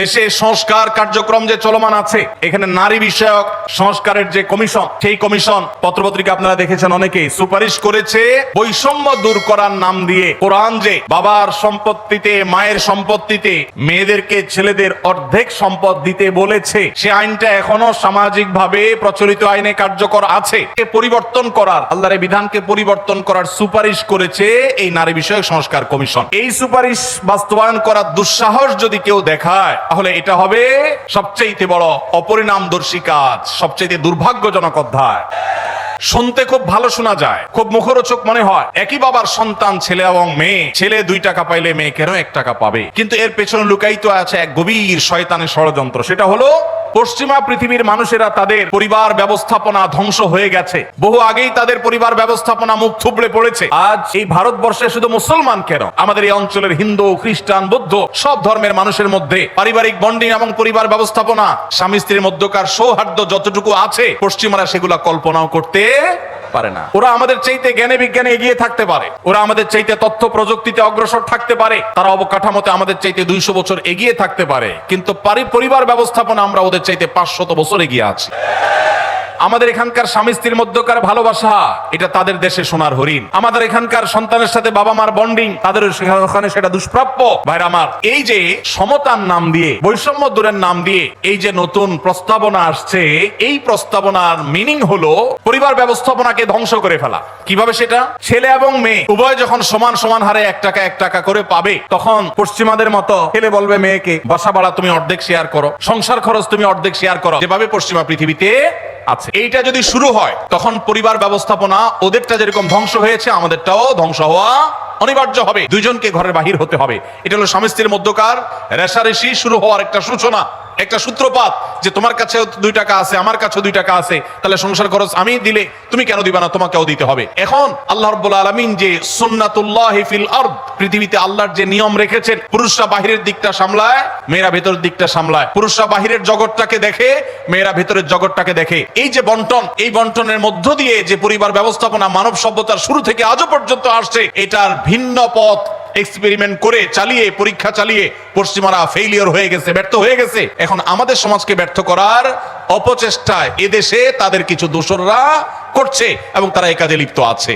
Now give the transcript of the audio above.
দেশে সংস্কার কার্যক্রম যে চলমান আছে, এখানে নারী বিষয়ক সংস্কারের যে কমিশন, সেই কমিশন পত্রপত্রিকা আপনারা দেখেছেন অনেকেই সুপারিশ করেছে বৈষম্য দূর করার নাম দিয়ে কোরআন যে বাবার সম্পত্তিতে, মায়ের সম্পত্তিতে, মেয়েদেরকে ছেলেদের অর্ধেক সম্পদ দিতে বলেছে, সে আইনটা এখনও সামাজিক ভাবে প্রচলিত আইনে কার্যকর আছে। পরিবর্তন করার, আল্লাহর বিধানকে পরিবর্তন করার সুপারিশ করেছে এই নারী বিষয়ক সংস্কার কমিশন। এই সুপারিশ বাস্তবায়ন করার দুঃসাহস যদি কেউ দেখায় তাহলে এটা হবে সবচেয়ে বড় অপরিণামদর্শী কাজ সবচেয়ে দুর্ভাগ্যজনক অধ্যায়। শুনতে খুব ভালো শোনা যায়, খুব মুখরোচক মনে হয়। একই বাবার সন্তান, ছেলে এবং মেয়ে, ছেলে দুই টাকা পাইলে মেয়ে কেন এক টাকা পাবে? কিন্তু এর পেছনে লুকায়িত আছে এক গভীর শয়তানের ষড়যন্ত্র, সেটা হলো পশ্চিমা পৃথিবীর মানুষেরা তাদের পরিবার ব্যবস্থাপনা ধ্বংস হয়ে গেছে। বহু আগেই তাদের পরিবার ব্যবস্থাপনা মুখ থুবড়ে পড়েছে। আজ এই ভারতবর্ষে শুধু মুসলমান কেন? আমাদের এই অঞ্চলের হিন্দু, খ্রিস্টান, বৌদ্ধ সব ধর্মের মানুষের মধ্যে পারিবারিক বন্ডিং এবং পরিবার ব্যবস্থাপনা স্বামী স্ত্রীর মধ্যকার সৌহার্দ্য যতটুকু আছে, পশ্চিমারা সেগুলা কল্পনাও করতে পারে না। ওরা আমাদের চাইতে জ্ঞানে বিজ্ঞানে এগিয়ে থাকতে পারে। ওরা আমাদের চাইতে তথ্য প্রযুক্তিতে অগ্রসর থাকতে পারে। তারা অবকাঠামোতে আমাদের চাইতে দুইশো বছর এগিয়ে থাকতে পারে। কিন্তু পারি- পরিবার ব্যবস্থাপনা আমরা ওদের চাইতে পাঁচশত বছর এগিয়ে আছি। আমাদের এখানকার স্বামী স্ত্রীর মধ্যকার ভালোবাসা, এটা তাদের দেশে সোনার হরিণ। আমাদের এখানকার সন্তানের সাথে বাবা মার বন্ডিং তাদের ওখানে সেটা দুষ্প্রাপ্য। ভাইরা আমার, এই যে সমতার নাম দিয়ে, বৈষম্য দূরের নাম দিয়ে, এই যে নতুন প্রস্তাবনা আসছে, এই প্রস্তাবনার মিনিং হলো পরিবার ব্যবস্থাপনাকে ধ্বংস করে ফেলা। কীভাবে সেটা? ছেলে এবং মেয়ে, উভয় যখন সমান সমান হারে এক টাকা এক টাকা করে পাবে, তখন পশ্চিমাদের মতো ছেলে বলবে মেয়েকে, বাসা ভাড়া তুমি অর্ধেক শেয়ার করো, সংসার খরচ তুমি অর্ধেক শেয়ার করো। যেভাবে পশ্চিমা পৃথিবীতে আছে। এইটা যদি শুরু হয়, তখন পরিবার ব্যবস্থাপনা ওদেরটা যেরকম ধ্বংস হয়েছে, আমাদেরটাও ধ্বংস হওয়া অনিবার্য হবে। দুইজনকে ঘরের বাহির হতে হবে। এটা হলো স্বামী স্ত্রীর মধ্যকার রেশারেশি শুরু হওয়ার একটা সূচনা, একটা সূত্রপাত যে তোমার কাছেও দুই টাকা আছে, আমার কাছেও দুই টাকা আছে, তাহলে সংসার খরচ আমি দিলে তুমি কেন দিবা না, তোমাকেও দিতে হবে। এখন আল্লাহ রব্বুল আলামিন যে সুন্নাতুল্লাহ ফিল আরদ পৃথিবীতে আল্লাহর যে নিয়ম রেখেছেন, পুরুষরা বাহিরের দিকটা সামলায়, মেয়েরা ভেতরের দিকটা সামলায়। পুরুষরা বাহিরের জগৎটাকে দেখে, মেয়েরা ভেতরের জগৎটাকে দেখে। এই যে বন্টন, এই বন্টনের মধ্য দিয়ে যে পরিবার ব্যবস্থাপনা, মানব সভ্যতার শুরু থেকে আজও পর্যন্ত আসছে, এটার ভিন্ন পথ এক্সপেরিমেন্ট করে চালিয়ে, পরীক্ষা চালিয়ে পশ্চিমারা ফেইলিয়র হয়ে গেছে, ব্যর্থ হয়ে গেছে। এখন আমাদের সমাজকে ব্যর্থ করার অপচেষ্টায় এদেশে তাদের কিছু দোসররা করছে এবং তারা এ কাজে লিপ্ত আছে।